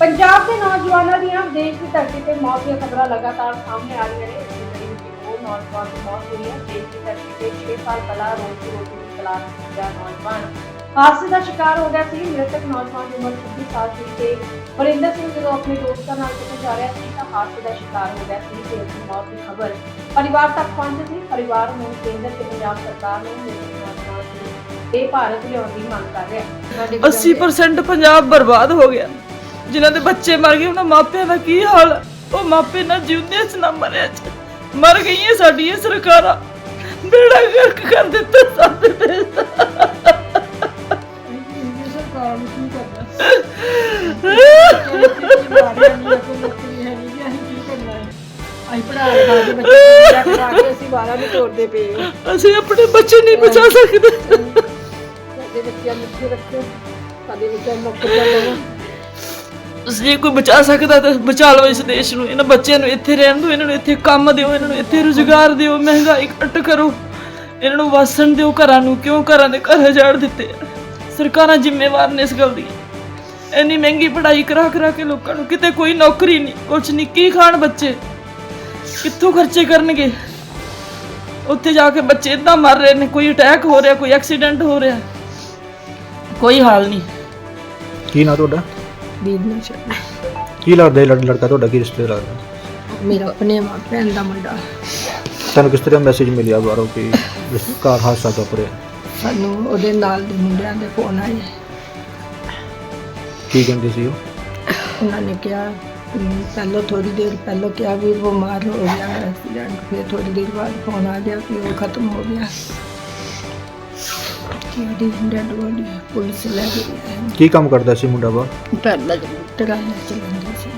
ਪੰਜਾਬ ਦੇ ਨੌਜਵਾਨਾਂ ਦੀਆਂ ਦੇਸ਼ ਦੀ ਧਰਤੀ ਤੇ ਮੌਤ ਦੀਆਂ ਖਬਰਾਂ ਲਗਾਤਾਰ ਸਾਹਮਣੇ ਆ ਰਹੀਆਂ ਨੇ। ਇਸ ਦੀ ਕੜੀ ਵਿੱਚ ਨੌਜਵਾਨ ਦੀ ਮੌਤ ਹੋਈ ਹੈ। ਦੇਸ਼ ਦੀ ਧਰਤੀ ਤੇ 6 ਸਾਲ ਪਹਿਲਾਂ ਰੋਟੀ ਰੋਟੀ ਦੀ ਤਲਾਸ਼ ਕੀਤਾ ਨੌਜਵਾਨ ਹਾਦਸੇ ਦਾ ਸ਼ਿਕਾਰ ਹੋ ਗਿਆ ਸੀ। ਮ੍ਰਿਤਕ ਨੌਜਵਾਨ ਦੀ ਉਮਰ 26 ਸਾਲ ਸੀ ਤੇ ਵਰਿੰਦਰ ਸਿੰਘ ਜਦੋਂ ਆਪਣੇ ਦੋਸਤਾਂ ਨਾਲ ਕਿਤੇ ਜਾ ਰਿਹਾ ਸੀ ਤਾਂ ਹਾਦਸੇ ਦਾ ਸ਼ਿਕਾਰ ਹੋ ਗਿਆ ਸੀ ਤੇ ਉਸ ਦੀ ਮੌਤ ਦੀ ਖਬਰ ਪਰਿਵਾਰ ਤੱਕ ਪਹੁੰਚੀ ਸੀ ਪਰਿਵਾਰ ਨੂੰ ਕੇਂਦਰ ਤੇ ਪੰਜਾਬ ਸਰਕਾਰ ਨੂੰ ਮ੍ਰਿਤਕ ਨੌਜਵਾਨ ਦੀ ਇਹ ਭਾਰਤ ਲਿਆਉਣ ਦੀ ਮੰਗ ਕਰ ਰਿਹਾ ਹੈ। 80% ਪੰਜਾਬ ਬਰਬਾਦ ਹੋ ਗਿਆ। ਜਿਨ੍ਹਾਂ ਦੇ ਬੱਚੇ ਮਰ ਗਏ, ਉਹਨਾਂ ਮਾਪਿਆਂ ਦਾ ਕੀ ਹਾਲ? ਉਹ ਮਾਪੇ ਨਾ ਜਿਉਂਦੇ ਚ ਨਾ ਮਰਿਆ ਚ ਮਰ ਗਈਆਂ ਸਾਡੀਆਂ ਸਰਕਾਰਾਂ। ਬੇੜਾ ਗਰਕ ਕਰ ਦਿੱਤਾ ਸਾਡੇ ਦੇਸ਼ ਦਾ ਸਰਕਾਰ ਨੂੰ। ਕੀ ਕਰਨਾ ਅਸੀਂ ਪਏ ਅਸੀਂ ਆਪਣੇ ਬੱਚੇ ਨਹੀਂ ਬਚਾ ਸਕਦੇ। ਸਾਡੇ ਬੱਚਿਆਂ ਨੂੰ ਰੱਖੋ, ਸਾਡੇ ਬੱਚਿਆਂ ਨੂੰ ਨੌਕਰੀਆਂ ਦੇਵੋ ਜੇ ਕੋਈ ਬਚਾ ਸਕਦਾ ਤਾਂ ਬਚਾ ਲਓ ਇਸ ਦੇਸ਼ ਨੂੰ। ਇਹਨਾਂ ਬੱਚਿਆਂ ਨੂੰ ਇੱਥੇ ਰਹਿਣ ਦਿਓ, ਇਹਨਾਂ ਨੂੰ ਇੱਥੇ ਕੰਮ ਦਿਓ, ਇਹਨਾਂ ਨੂੰ ਇੱਥੇ ਰੁਜ਼ਗਾਰ ਦਿਓ ਮਹਿੰਗਾਈ ਘੱਟ ਕਰੋ। ਇਹਨਾਂ ਨੂੰ ਵਸਣ ਦਿਓ ਘਰਾਂ ਨੂੰ, ਕਿਉਂ ਘਰਾਂ ਦੇ ਘਰ ਉਜਾੜ ਦਿੱਤੇ? ਸਰਕਾਰਾਂ ਜ਼ਿੰਮੇਵਾਰ ਨੇ ਇਸ ਗੱਲ ਦੀਆਂ ਇੰਨੀ ਮਹਿੰਗੀ ਪੜ੍ਹਾਈ ਕਰਾ ਕਰਾ ਕੇ ਲੋਕਾਂ ਨੂੰ ਕਿਤੇ ਕੋਈ ਨੌਕਰੀ ਨਹੀਂ, ਕੁਛ ਨਹੀਂ। ਕੀ ਖਾਣ ਬੱਚੇ? ਕਿੱਥੋਂ ਖਰਚੇ ਕਰਨਗੇ? ਉੱਥੇ ਜਾ ਕੇ ਬੱਚੇ ਇਦਾਂ ਮਰ ਰਹੇ ਨੇ, ਕੋਈ ਅਟੈਕ ਹੋ ਰਿਹਾ, ਕੋਈ ਐਕਸੀਡੈਂਟ ਹੋ ਰਿਹਾ। ਕੋਈ ਹਾਲ ਨਹੀਂ। ਕੀ ਨਾਂ ਤੁਹਾਡਾ? ਛੱਡ ਕੀ ਲੱਗਦਾ ਇਹ ਲੜ- ਲੜਕਾ ਤੁਹਾਡਾ ਕੀ ਰਿਸ਼ਤੇ ਲੱਗਦਾ ਮੇਰਾ ਆਪਣੇ ਮਾਂ ਭੈਣ ਦਾ ਮੁੰਡਾ। ਤੁਹਾਨੂੰ ਕਿਸ ਤਰ੍ਹਾਂ ਮੈਸੇਜ ਮਿਲਿਆ ਬਾਹਰੋਂ ਕਿ ਇਸ ਕਾਰ ਹਾਦਸਾ ਵਾਪਰਿਆ ਸਾਨੂੰ ਉਹਦੇ ਨਾਲ ਦੇ ਮੁੰਡਿਆਂ ਦੇ ਫੋਨ ਆਏ। ਕੀ ਕਹਿੰਦੇ ਸੀ ਉਹ? ਉਹਨਾਂ ਨੇ ਕਿਹਾ ਅਮ, ਪਹਿਲਾਂ ਥੋੜੀ ਦੇਰ ਪਹਿਲਾਂ ਕਿਹਾ ਵੀ ਉਹ ਬਿਮਾਰ ਹੋ ਗਿਆ ਐਕਸੀਡੈਂਟ ਫਿਰ ਥੋੜੀ ਦੇਰ ਬਾਅਦ ਫੋਨ ਆ ਗਿਆ ਕਿ ਉਹ ਖਤਮ ਹੋ ਗਿਆ। ਕਿ ਉਹਦੀ ਡੈਡ ਬੋਡੀ ਪੁਲਿਸ ਲੈ ਗਈ ਹੈ ਕੀ ਕੰਮ ਕਰਦਾ ਸੀ ਮੁੰਡਾ ਬਾਹਰ ਟਰਾਲਾ ਟਰਾਲਾ ਚਲਾਉਂਦਾ ਸੀ।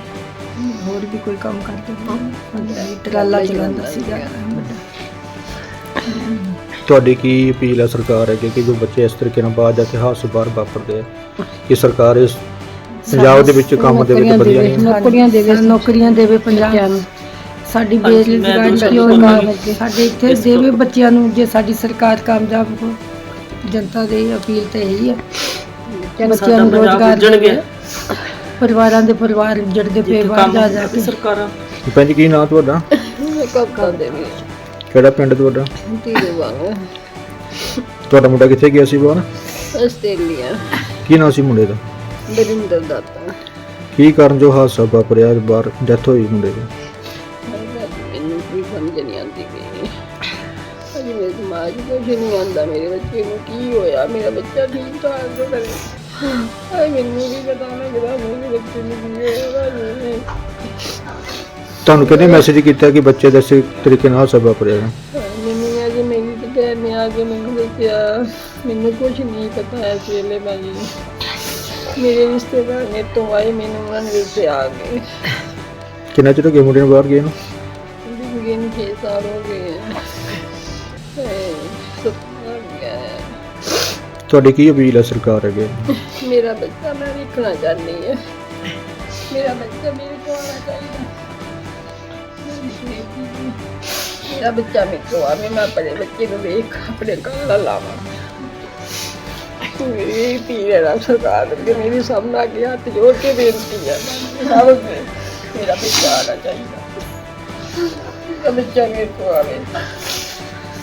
ਹੋਰ ਵੀ ਕੋਈ ਕੰਮ ਕਰਦੇ ਸੀ? ਟਰਾਲਾ ਚਲਾਉਂਦਾ ਸੀ। ਤੁਹਾਡੀ ਕੀ ਅਪੀਲ ਹੈ ਸਰਕਾਰ ਹੈ ਕਿ ਜੋ ਬੱਚੇ ਇਸ ਤਰੀਕੇ ਨਾਲ ਬਾਹਰ ਜਾ ਕੇ ਹਾਦਸੇ ਬਾਹਰ ਵਾਪਰਦੇ ਆ ਕਿ ਸਰਕਾਰ ਇਸ ਪੰਜਾਬ ਦੇ ਵਿੱਚ ਕੰਮ ਦੇਵੇ ਤਾਂ ਵਧੀਆ ਨਹੀਂ ਨੌਕਰੀਆਂ ਦੇਵੇ ਨੌਕਰੀਆਂ ਦੇਵੇ ਪੰਜਾਬ ਨੂੰ। ਸਾਡੀ ਬੇਰੁਜ਼ਗਾਰੀ ਕਿਉਂ ਨਾ ਲੱਗੇ ਸਾਡੇ ਇੱਥੇ ਦੇਵੇ ਬੱਚਿਆਂ ਨੂੰ ਜੇ ਸਾਡੀ ਸਰਕਾਰ ਕਾਮਯਾਬ ਹੋ ਜਨਤਾ ਦੀ ਅਪੀਲ ਤੇ ਇਹੀ ਹੈ ਬੱਚਿਆਂ ਨੂੰ ਰੋਜ਼ਗਾਰ ਦੇਵੇ ਪਰਿਵਾਰਾਂ ਦੇ ਪਰਿਵਾਰ ਉੱਜੜਦੇ ਪਏ ਬਾਹਰ ਜਾ ਜਾ ਕੇ। ਸਰਕਾਰਾਂ। ਭੈਣ ਜੀ ਕੀ ਨਾਂ ਤੁਹਾਡਾ? ਕਪਤਾਂ ਦੇਵੇ ਕਿਹੜਾ ਪਿੰਡ ਤੁਹਾਡਾ? ਤੀਰੇ ਵਾਂਗ। ਤੁਹਾਡਾ ਮੁੰਡਾ ਕਿੱਥੇ ਗਿਆ ਸੀ ਬਾਹਰ? ਆਸਟ੍ਰੇਲੀਆ। ਕੀ ਨਾਂ ਸੀ ਮੁੰਡੇ ਦਾ? ਬਰਿੰਦਰ ਦਾਤਾ ਕੀ ਕਾਰਨ ਜੋ ਹਾਦਸਾ ਵਾਪਰਿਆ ਬਾਹਰ ਡੈਥ ਹੋਈ ਮੁੰਡੇ ਦੀ? ਮੈਨੂੰ ਕੋਈ ਸਮਝ ਨਹੀਂ ਆਉਂਦੀ ਪਈ। ਅਜੇ ਮੇਰੇ ਦਿਮਾਗ 'ਚ ਕੁਝ ਨਹੀਂ ਆਉਂਦਾ ਮੇਰੇ ਬੱਚੇ ਨੂੰ ਕੀ ਹੋਇਆ? ਮੇਰਾ ਬੱਚਾ ਠੀਕ ਠਾਕ ਤਾਂ ਕਰੇ ਆਏ ਮੈਨੂੰ ਵੀ ਪਤਾ ਨਾ ਕਿਦਾ ਮੇਰੇ ਬੱਚੇ ਨੂੰ ਕੀ ਹੋਇਆ ਨਹੀਂ। ਤੁਹਾਨੂੰ ਕਿਹਨੇ ਮੈਸੇਜ ਕੀਤਾ ਕਿ ਬੱਚੇ ਦੇ ਇਸੇ ਤਰੀਕੇ ਨਾਲ ਵਾਪਰਿਆ ਹੈ? ਮੈਨੂੰ ਅੱਜ ਮੇਰੀ ਤੇ ਭੈਣ ਨੇ ਆ ਕੇ ਮੈਨੂੰ ਦੱਸਿਆ ਮੈਨੂੰ ਕੁਝ ਨਹੀਂ ਪਤਾ ਇਸ ਵੇਲੇ ਭਾਜੀ। ਮੇਰੇ ਰਿਸ਼ਤੇਦਾਰ ਨੇ ਤੋਂ ਆਏ ਮੈਨੂੰ ਉਹਨਾਂ ਨੇ ਦੱਸਿਆ ਆ ਕੇ ਕਿੰਨਾ ਚਿਰ ਹੋ ਗਿਆ ਮੁੰਡੇ ਨੂੰ ਬਾਹਰ ਗਏ ਨੂੰ? ਗਏ ਨੂੰ 6 ਸਾਲ ਹੋ ਗਏ। ਤੁਹਾਡੀ ਕੀ ਅਪੀਲ ਹੈ ਸਰਕਾਰ ਅੱਗੇ? ਮੇਰਾ ਬੱਚਾ ਮੈਂ ਵੇਖਣਾ ਚਾਹਨੀ ਹੈ। ਮੇਰਾ ਬੱਚਾ ਮੇਰੇ ਕੋਲ ਆਉਣਾ ਚਾਹੀਦਾ। ਮੇਰਾ ਬੱਚਾ ਮੇਰੇ ਕੋਲ ਆਵੇ, ਮੈਂ ਆਪਣੇ ਬੱਚੇ ਨੂੰ ਵੇਖ, ਆਪਣੇ ਘਰ ਲਾਵਾਂ। ਮੇਰੀ ਧੀ ਦਾ ਸਰਕਾਰ ਅੱਗੇ ਮੇਰੀ ਸਾਹਮਣੇ ਅੱਗੇ ਹੱਥ ਜੋੜ ਕੇ ਬੇਨਤੀ ਹੈ। ਸਭ ਅੱਗੇ ਮੇਰਾ ਬੱਚਾ ਆਉਣਾ ਚਾਹੀਦਾ। ਮੇਰਾ ਬੱਚਾ ਮੇਰੇ ਕੋਲ ਆਵੇ।